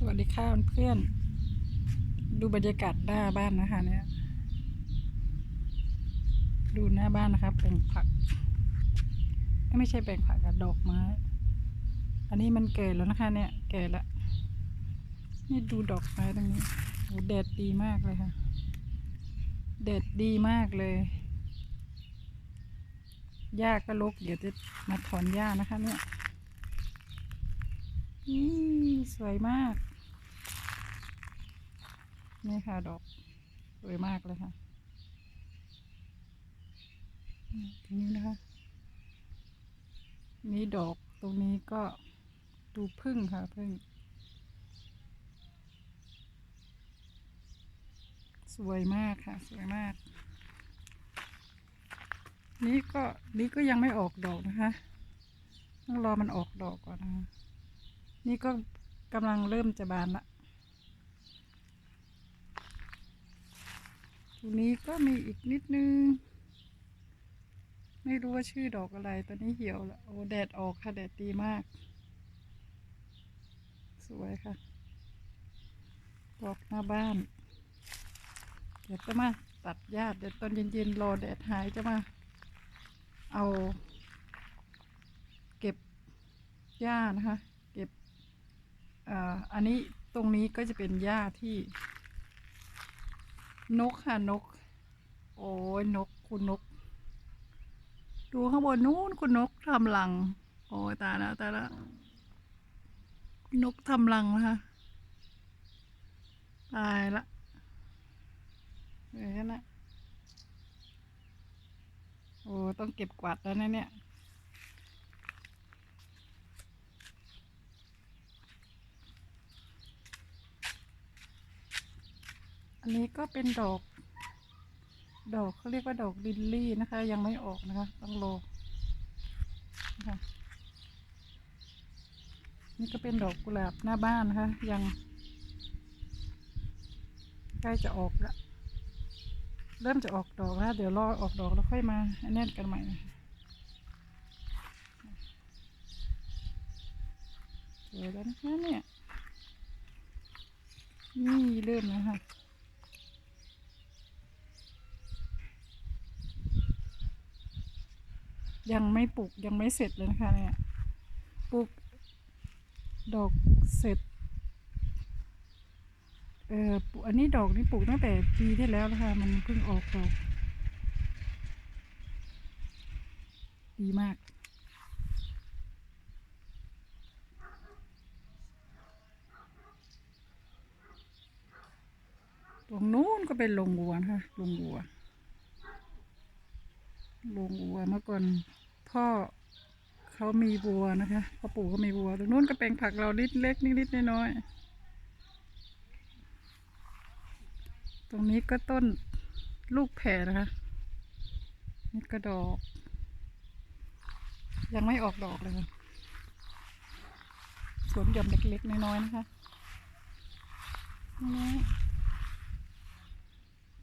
สวัสดีค่ะเพื่อนๆดูบรรยากาศหน้าบ้านนะคะ เนี่ย ดูหน้าบ้านนะคะแปลงผัก ไม่ใช่แปลงผักอะดอกไม้ อันนี้มันแก่แล้วนะคะ เนี่ยแก่แล้วนี่ดูดอกไม้ตรงนี้โหแดดดีมากเลยค่ะแดดดีมากเลยหญ้าก็รกเดี๋ยวจะมาถอนหญ้านะคะเนี่ยนี่สวยมาก นี่ค่ะดอกสวยมากเลยค่ะนี่ตรงนี้นะคะ นี่ดอกตรงนี้ก็ดูพึ่งค่ะพึ่ง สวยมากค่ะ สวยมาก นี่ก็นี่ก็ยังไม่ออกดอกนะคะต้องรอมันออกดอกก่อนนะคะนี่ก็กำลังเริ่มจะบานละ รงนี้ก็มีอีกนิดนึง ไม่รู้ว่าชื่อดอกอะไร ตอนนี้เหี่ยวแล้วโอ้แดดออกค่ะ แดดดีมาก สวยค่ะ ดอกหน้าบ้าน เดี๋ยวจะมาตัดหญ้าเดี๋ยวตอนเย็นๆรอแดดหายจะมา เอา เก็บหญ้านะคะ เก็บ อ่า อันนี้ตรงนี้ก็จะเป็นหญ้าที่ นกค่ะนก โอ้ยนกคุณนก ดูข้างบนนู้นคุณนกทำรัง โอ้ยตายแล้วตายแล้วนกทำรังนะคะตายละเดี๋ยวนะโอ้ต้องเก็บกวาดแล้วนะเนี่ย อันนี้ก็เป็นดอก ดอกเขาเรียกว่าดอกลิลลี่นะคะ ยังไม่ออกนะคะ ต้องรอนะคะนี่ก็เป็นดอกกุหลาบหน้าบ้านนะคะ ยัง ใกล้จะออกล้วเริ่มจะออกดอกแล้วเดี๋ยวรอออกดอกแล้วค่อยมาอันนี้กันใหม่นะคะสวยแล้วนะคะเนี่ยนี่เริ่มแล้วค่ะ ยังไม่ปลูกยังไม่เสร็จเลยนะคะเนี่ยปลูกดอกเสร็จเออปลูกอันนี้ดอกนี่ปลูกตั้งแต่ปีที่แล้วนะคะมันเพิ่งออกดอกดีมากตรงนู้นก็เป็นโรงวัวนะคะโรงวัว โรงวัวเมื่อก่อนพ่อเขามีวัวนะคะพ่อปู่เขามีวัวตรงนู้นก็เป็นผักเรานิดเล็กนิดๆน้อยๆตรงนี้ก็ต้นลูกแพรนะคะนี่ก็ดอก ยังไม่ออกดอกเลยสวนหย่อมเล็กๆน้อยๆนะคะนี่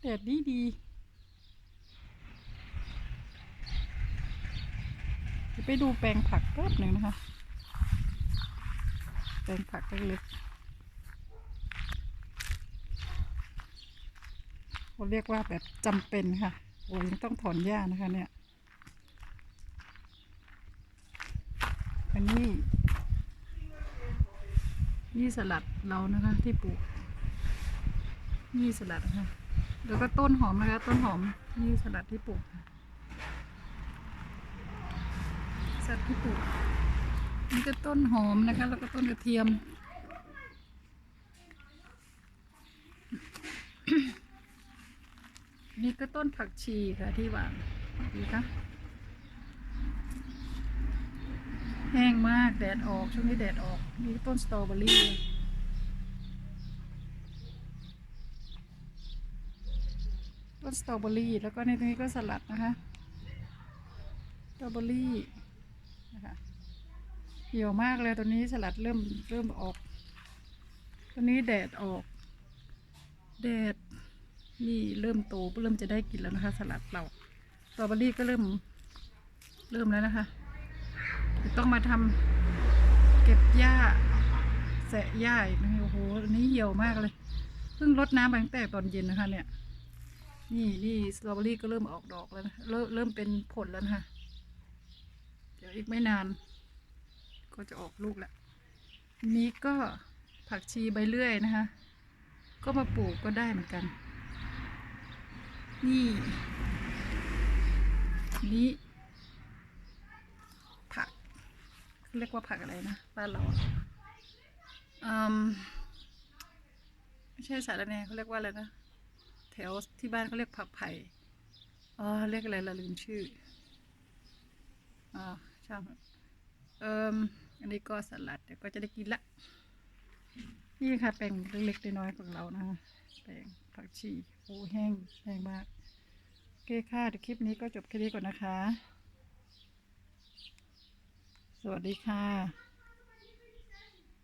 แดดดีดีๆ เดี๋ยว ไปดูแปลงผักแป๊บหนึ่งนะคะ แปลงผักเล็กๆเขาเรียกว่าแบบจำเป็นค่ะโอ้ยังต้องถอนหญ้านะคะเนี่ย อันนี้ นี่สลัดเรานะคะ ที่ปลูก นี่สลัดนะคะแล้วก็ต้นหอมนะคะ ต้นหอมนี่สลัดที่ปลูกค่ะ สัตว์ที่ปลูกนี่ก็ต้นหอมนะคะ แล้วก็ต้นกระเทียม นี่ก็ต้นผักชีค่ะที่หวานดีคะแห้งมากแดดออกช่วงนี้แดดออกนี่ต้นสตรอเบอรี่ต้นสตรอเบอรี่แล้วก็ในตรงนี้ก็สลัดนะคะสตรอเบอรี่ นะคะเหี่ยวมากเลยตัวนี้สลัดเริ่มเริ่มออก ตัวนี้แดดออก แดดนี่เริ่มโตเริ่มจะได้กินแล้วนะคะ สลัดเราสตรอเบอรี่ก็เริ่มเริ่มแล้วนะคะต้องมาทำเก็บหญ้าแสะหญ้าอีกนะโอ้โหอันนี้เหี่ยวมากเลย เพิ่งรดน้ำไปตั้งแต่ตอนเย็นนะคะ เนี่ย นี่นี่สตรอเบอรี่ก็เริ่มออกดอกแล้วนะเริ่มเริ่มเป็นผลแล้วนะคะ ดี๋ยวอีกไม่นาน ก็จะออกลูกแล้วนี้ก็ผักชีใบเลื่อยนะคะ ก็มาปลูกก็ได้เหมือนกัน นี่ นี่ ผัก เรียกว่าผักอะไรนะบ้านเราอะอืมไม่ใช่สาระแน่เขาเรียกว่าอะไรนะแถวที่บ้านเขาเรียกผักไผ่อ๋อเรียกอะไรละลืมชื่ออ๋อ ช่างเอิมอันนี้ก็สลัดเดี๋ยวก็จะได้กินละ นี่ค่ะแปลงเล็กๆน้อยๆของเรานะคะแปลงผักชีโอ้แห้งแห้งมากโอเคค่ะเดี๋ยวคลิปนี้ก็จบแค่นี้ก่อนนะคะ สวัสดีค่ะ